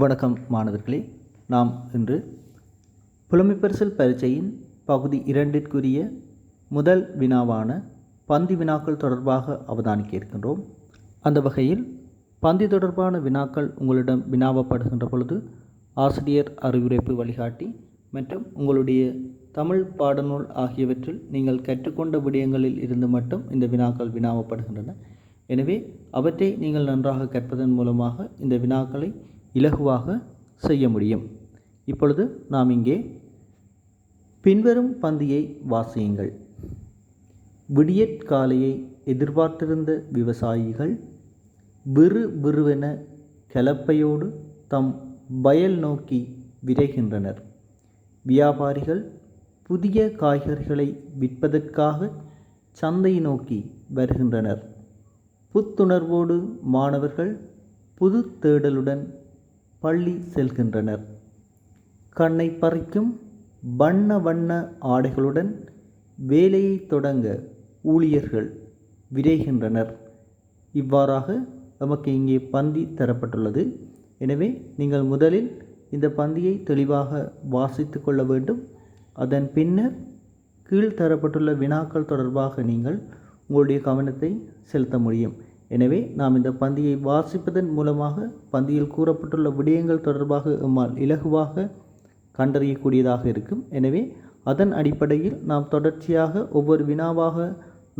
வணக்கம் மாணவர்களே நாம் இன்று புலமைப்பரிசல் பரீட்சையின் பகுதி இரண்டிற்குரிய முதல் வினாவான பந்தி வினாக்கள் தொடர்பாக அவதானிக்க இருக்கின்றோம். அந்த வகையில் பந்தி தொடர்பான வினாக்கள் உங்களிடம் வினாவப்படுகின்ற பொழுது ஆசிரியர் அறிவுரைப்பு வழிகாட்டி மற்றும் உங்களுடைய தமிழ் பாடநூல் ஆகியவற்றில் நீங்கள் கற்றுக்கொண்ட விடயங்களில் இருந்து மட்டும் இந்த வினாக்கள் வினாவப்படுகின்றன. எனவே அவற்றை நீங்கள் நன்றாக கற்பதன் மூலமாக இந்த வினாக்களை இலகுவாக செய்ய முடியும். இப்பொழுது நாம் இங்கே பின்வரும் பந்தியை வாசியுங்கள். விடியற்காலையை எதிர்பார்த்திருந்த விவசாயிகள் விறு விறுவென கலப்பையோடு தம் வயல் நோக்கி விரைகின்றனர். வியாபாரிகள் புதிய காய்கறிகளை விற்பதற்காக சந்தை நோக்கி வருகின்றனர். புத்துணர்வோடு மாணவர்கள் புது தேடலுடன் பள்ளி செல்கின்றனர். கண்ணை பறிக்கும் வண்ண வண்ண ஆடைகளுடன் வேலையை தொடங்க ஊழியர்கள் விரைகின்றனர். இவ்வாறாக நமக்கு இங்கே பந்தி தரப்பட்டுள்ளது. எனவே நீங்கள் முதலில் இந்த பந்தியை தெளிவாக வாசித்து கொள்ள வேண்டும். அதன் பின்னர் கீழ் தரப்பட்டுள்ள வினாக்கள் தொடர்பாக நீங்கள் உங்களுடைய கவனத்தை செலுத்த முடியும். எனவே நாம் இந்த பந்தியை வாசிப்பதன் மூலமாக பந்தியில் கூறப்பட்டுள்ள விடயங்கள் தொடர்பாக எம்மால் இலகுவாக கண்டறியக்கூடியதாக இருக்கும். எனவே அதன் அடிப்படையில் நாம் தொடர்ச்சியாக ஒவ்வொரு வினாவாக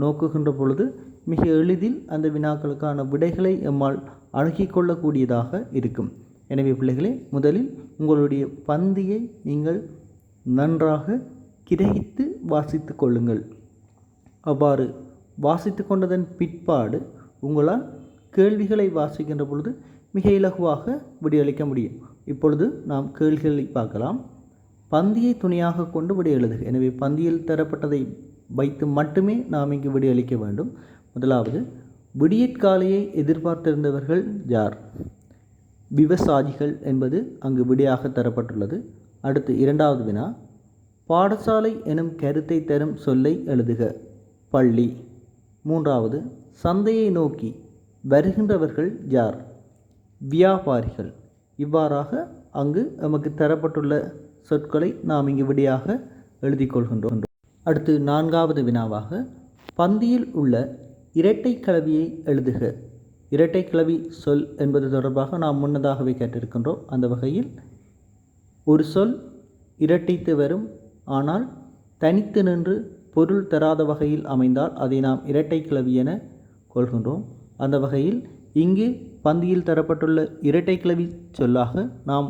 நோக்குகின்ற பொழுது மிக எளிதில் அந்த வினாக்களுக்கான விடைகளை எம்மால் அணுகிக்கொள்ளக்கூடியதாக இருக்கும். எனவே பிள்ளைகளே முதலில் உங்களுடைய பந்தியை நீங்கள் நன்றாக கிரகித்து வாசித்து கொள்ளுங்கள். அவ்வாறு வாசித்து கொண்டதன் பிற்பாடு உங்களால் கேள்விகளை வாசிக்கின்ற பொழுது மிக இலகுவாக விடையளிக்க முடியும். இப்பொழுது நாம் கேள்விகளை பார்க்கலாம். பந்தியை துணையாக கொண்டு விடை எழுதுக எனவே பந்தியில் தரப்பட்டதை வைத்து மட்டுமே நாம் இங்கு விடையளிக்க வேண்டும். முதலாவது விடியற்காலையை எதிர்பார்த்திருந்தவர்கள் யார்? விவசாயிகள் என்பது அங்கு விடையாக தரப்பட்டுள்ளது. அடுத்து இரண்டாவது வினா பாடசாலை எனும் கருத்தை தரும் சொல்லை எழுதுக. பள்ளி. மூன்றாவது சந்தையை நோக்கி வருகின்றவர்கள் யார்? வியாபாரிகள். இவ்வாறாக அங்கு நமக்கு தரப்பட்டுள்ள சொற்களை நாம் இங்கு விடையாக எழுதி கொள்கின்றோம். அடுத்து நான்காவது வினாவாக பந்தியில் உள்ள இரட்டை கலவியை எழுதுக. இரட்டை கிளவி சொல் என்பது தொடர்பாக நாம் முன்னதாகவே கேட்டிருக்கின்றோம். அந்த வகையில் ஒரு சொல் இரட்டித்து வரும் ஆனால் தனித்து நின்று பொருள் தராத வகையில் அமைந்தால் அதை நாம் இரட்டை கிளவி என கொள்கின்றோம். அந்த வகையில் இங்கு பந்தியில் தரப்பட்டுள்ள இரட்டை கிளவி சொல்லாக நாம்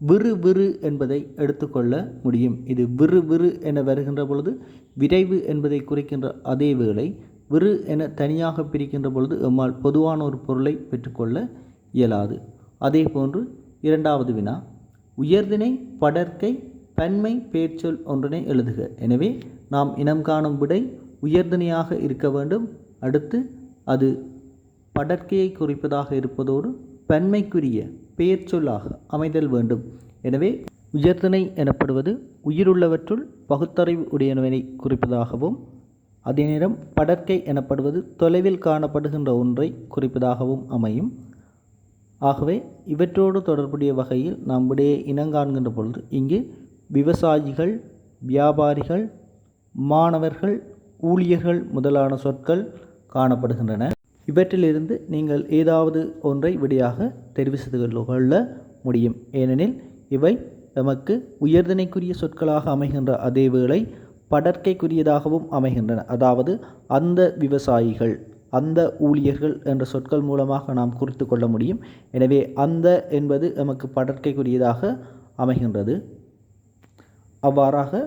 விறு விறு என்பதை எடுத்துக்கொள்ள முடியும். இது விறு விறு என வருகின்ற பொழுது விரைவு என்பதை குறிக்கின்ற அதே வேளை விறு என தனியாக பிரிக்கின்ற பொழுது எம்மால் பொதுவான ஒரு பொருளை பெற்றுக்கொள்ள இயலாது. அதே போன்று இரண்டாவது வினா உயர்தினை படற்கை பன்மை பேர்ச்சொல் ஒன்றினை எழுதுக. எனவே நாம் இனம் காணும் விடை உயர்தனியாக இருக்க வேண்டும். அடுத்து அது படற்கையை குறிப்பதாக இருப்பதோடு பன்மைக்குரிய பெயர்ச்சொல்லாக அமைதல் வேண்டும். எனவே உயர்தனை எனப்படுவது உயிருள்ளவற்றுள் பகுத்தறிவு உடையனவனை குறிப்பதாகவும் அதே நேரம் படற்கை எனப்படுவது தொலைவில் காணப்படுகின்ற ஒன்றை குறிப்பதாகவும் அமையும். ஆகவே இவற்றோடு தொடர்புடைய வகையில் நாம் விடையை இனங்காண்கின்ற பொழுது இங்கு விவசாயிகள் வியாபாரிகள் மாணவர்கள் ஊழியர்கள் முதலான சொற்கள் காணப்படுகின்றன. இவற்றிலிருந்து நீங்கள் ஏதாவது ஒன்றை விடையாக தெரிவு செய்து கொள்ள முடியும். ஏனெனில் இவை நமக்கு உயர்தினைக்குரிய சொற்களாக அமைகின்ற அதே வேளை படற்கைக்குரியதாகவும் அமைகின்றன. அதாவது அந்த விவசாயிகள் அந்த ஊழியர்கள் என்ற சொற்கள் மூலமாக நாம் குறித்து கொள்ள முடியும். எனவே அந்த என்பது நமக்கு படற்கைக்குரியதாக அமைகின்றது. அவ்வாறாக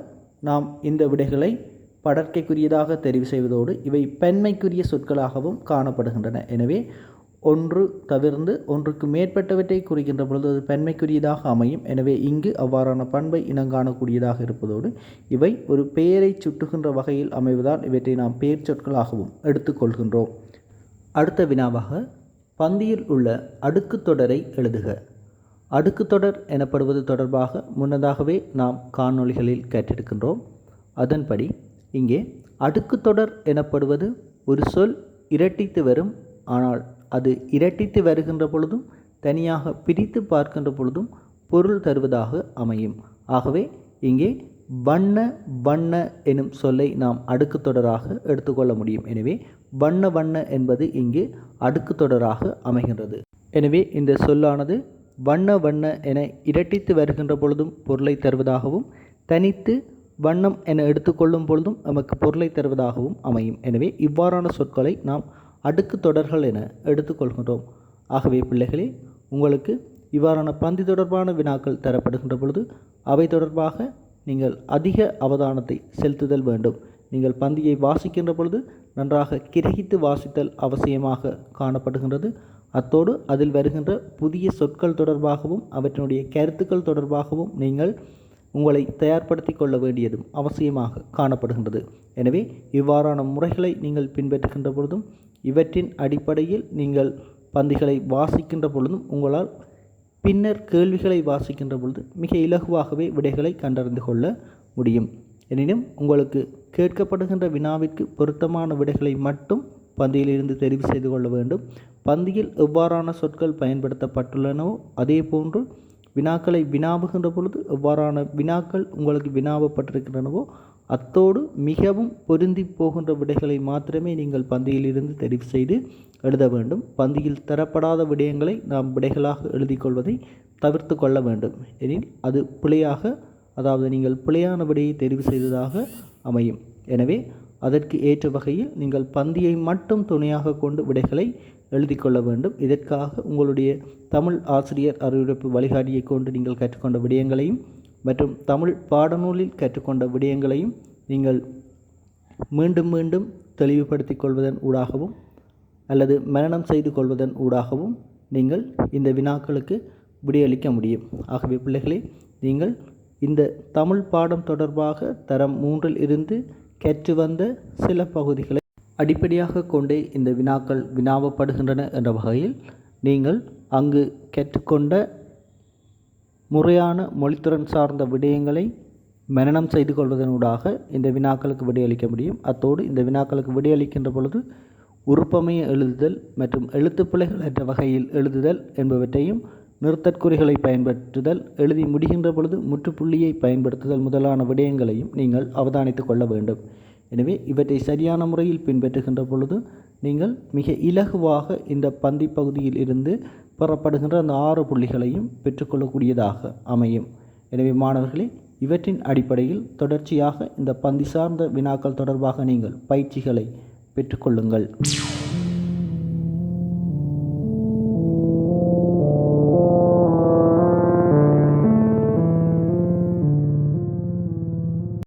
நாம் இந்த விடைகளை படற்கைக்குரியதாக தெரிவு செய்வதோடு இவை பெண்மைக்குரிய சொற்களாகவும் காணப்படுகின்றன. எனவே ஒன்று தவிர்ந்து ஒன்றுக்கு மேற்பட்டவற்றை குறிக்கின்ற பொழுது அது பெண்மைக்குரியதாக அமையும். எனவே இங்கு அவ்வாறான பண்பை இனங்காணக்கூடியதாக இருப்பதோடு இவை ஒரு பெயரை சுட்டுகின்ற வகையில் அமைவதால் இவற்றை நாம் பெயர் சொற்களாகவும் எடுத்துக்கொள்கின்றோம் அடுத்த வினாவாக பந்தியில் உள்ள அடுக்கு தொடரை எழுதுக. அடுக்கு தொடர் எனப்படுவது தொடர்பாக முன்னதாகவே நாம் காணொளிகளில் கேட்டிருக்கின்றோம். அதன்படி இங்கே அடுக்கு தொடர் எனப்படுவது ஒரு சொல் இரட்டித்து வரும் ஆனால் அது இரட்டித்து வருகின்ற பொழுதும் தனியாக பிரித்து பார்க்கின்ற பொழுதும் பொருள் தருவதாக அமையும். ஆகவே இங்கே வண்ண வண்ண எனும் சொல்லை நாம் அடுக்கு தொடராக எடுத்துக்கொள்ள முடியும். எனவே வண்ண வண்ண என்பது இங்கு அடுக்கு தொடராக அமைகின்றது. எனவே இந்த சொல்லானது வண்ண வண்ண என இரட்டித்து வருகின்ற பொழுதும் பொருளை தருவதாகவும் தனித்து வண்ணம் என எடுத்துக்கொள்ளும் பொழுதும் நமக்கு பொருளை தருவதாகவும் அமையும். எனவே இவ்வாறான சொற்களை நாம் அடுக்கு தொடர்கள் என எடுத்துக்கொள்கின்றோம் ஆகவே பிள்ளைகளே உங்களுக்கு இவ்வாறான பந்தி தொடர்பான வினாக்கள் தரப்படுகின்ற பொழுது அவை தொடர்பாக நீங்கள் அதிக அவதானத்தை செலுத்துதல் வேண்டும். நீங்கள் பந்தியை வாசிக்கின்ற பொழுது நன்றாக கிரகித்து வாசித்தல் அவசியமாக காணப்படுகின்றது. அத்தோடு அதில் வருகின்ற புதிய சொற்கள் தொடர்பாகவும் அவற்றினுடைய கருத்துக்கள் தொடர்பாகவும் நீங்கள் உங்களை தயார்படுத்தி கொள்ள வேண்டியதும் அவசியமாக காணப்படுகின்றது. எனவே இவ்வாறான முறைகளை நீங்கள் பின்பற்றுகின்ற பொழுதும் இவற்றின் அடிப்படையில் நீங்கள் பந்திகளை வாசிக்கின்ற பொழுதும் உங்களால் பின்னர் கேள்விகளை வாசிக்கின்ற பொழுது மிக இலகுவாகவே விடைகளை கண்டறிந்து கொள்ள முடியும். எனினும் உங்களுக்கு கேட்கப்படுகின்ற வினாவிற்கு பொருத்தமான விடைகளை மட்டும் பந்தியிலிருந்து தெரிவு செய்து கொள்ள வேண்டும். பந்தியில் எவ்வாறான சொற்கள் பயன்படுத்தப்பட்டுள்ளனவோ அதே போன்று வினாக்களை வினாவுகின்ற பொழுது எவ்வாறான வினாக்கள் உங்களுக்கு வினாவப்பட்டிருக்கின்றனவோ அத்தோடு மிகவும் பொருந்தி போகின்ற விடைகளை மாத்திரமே நீங்கள் பந்தியிலிருந்து தெரிவு செய்து எழுத வேண்டும். பந்தியில் தரப்படாத விடயங்களை நாம் விடைகளாக எழுதி கொள்வதை தவிர்த்து கொள்ள வேண்டும். எனில் அது பிழையாக அதாவது நீங்கள் பிழையான விடையை தெரிவு செய்ததாக அமையும். எனவே அதற்கு ஏற்ற வகையில் நீங்கள் பந்தியை மட்டும் துணையாக கொண்டு விடைகளை எழுதி கொள்ள வேண்டும். இதற்காக உங்களுடைய தமிழ் ஆசிரியர் அறிவிப்பு வழிகாட்டியை கொண்டு நீங்கள் கற்றுக்கொண்ட விடயங்களையும் மற்றும் தமிழ் பாடநூலில் கற்றுக்கொண்ட விடயங்களையும் நீங்கள் மீண்டும் மீண்டும் தெளிவுபடுத்திக் கொள்வதன் ஊடாகவும் அல்லது மரணம் செய்து கொள்வதன் ஊடாகவும் நீங்கள் இந்த வினாக்களுக்கு விடையளிக்க முடியும். ஆகவே பிள்ளைகளே நீங்கள் இந்த தமிழ் பாடம் தொடர்பாக தரம் மூன்றில் இருந்து கற்று வந்த சில பகுதிகளை அடிப்படையாக கொண்டே இந்த வினாக்கள் வினாவப்படுகின்றன என்ற வகையில் நீங்கள் அங்கு கேட்டுக்கொண்ட முறையான மொழித்திறன் சார்ந்த விடயங்களை மனனம் செய்து கொள்வதனூடாக இந்த வினாக்களுக்கு விடையளிக்க முடியும். அத்தோடு இந்த வினாக்களுக்கு விடையளிக்கின்ற பொழுது உறுப்பமைய எழுதுதல் மற்றும் எழுத்துப்பிழைகள் என்ற வகையில் எழுதுதல் என்பவற்றையும் நிறுத்தற்குறிகளை பயன்படுத்துதல் எழுதி முடிகின்ற பொழுது முற்றுப்புள்ளியை பயன்படுத்துதல் முதலான விடயங்களையும் நீங்கள் அவதானித்து கொள்ள வேண்டும். எனவே இவற்றை சரியான முறையில் பின்பற்றுகின்ற பொழுது நீங்கள் மிக இலகுவாக இந்த பந்தி பகுதியில் இருந்து பெறப்படுகின்ற அந்த ஆறு புள்ளிகளையும் பெற்றுக்கொள்ளக்கூடியதாக அமையும். எனவே மாணவர்களே இவற்றின் அடிப்படையில் தொடர்ச்சியாக இந்த பந்தி சார்ந்த வினாக்கள் தொடர்பாக நீங்கள் பயிற்சிகளை பெற்றுக்கொள்ளுங்கள்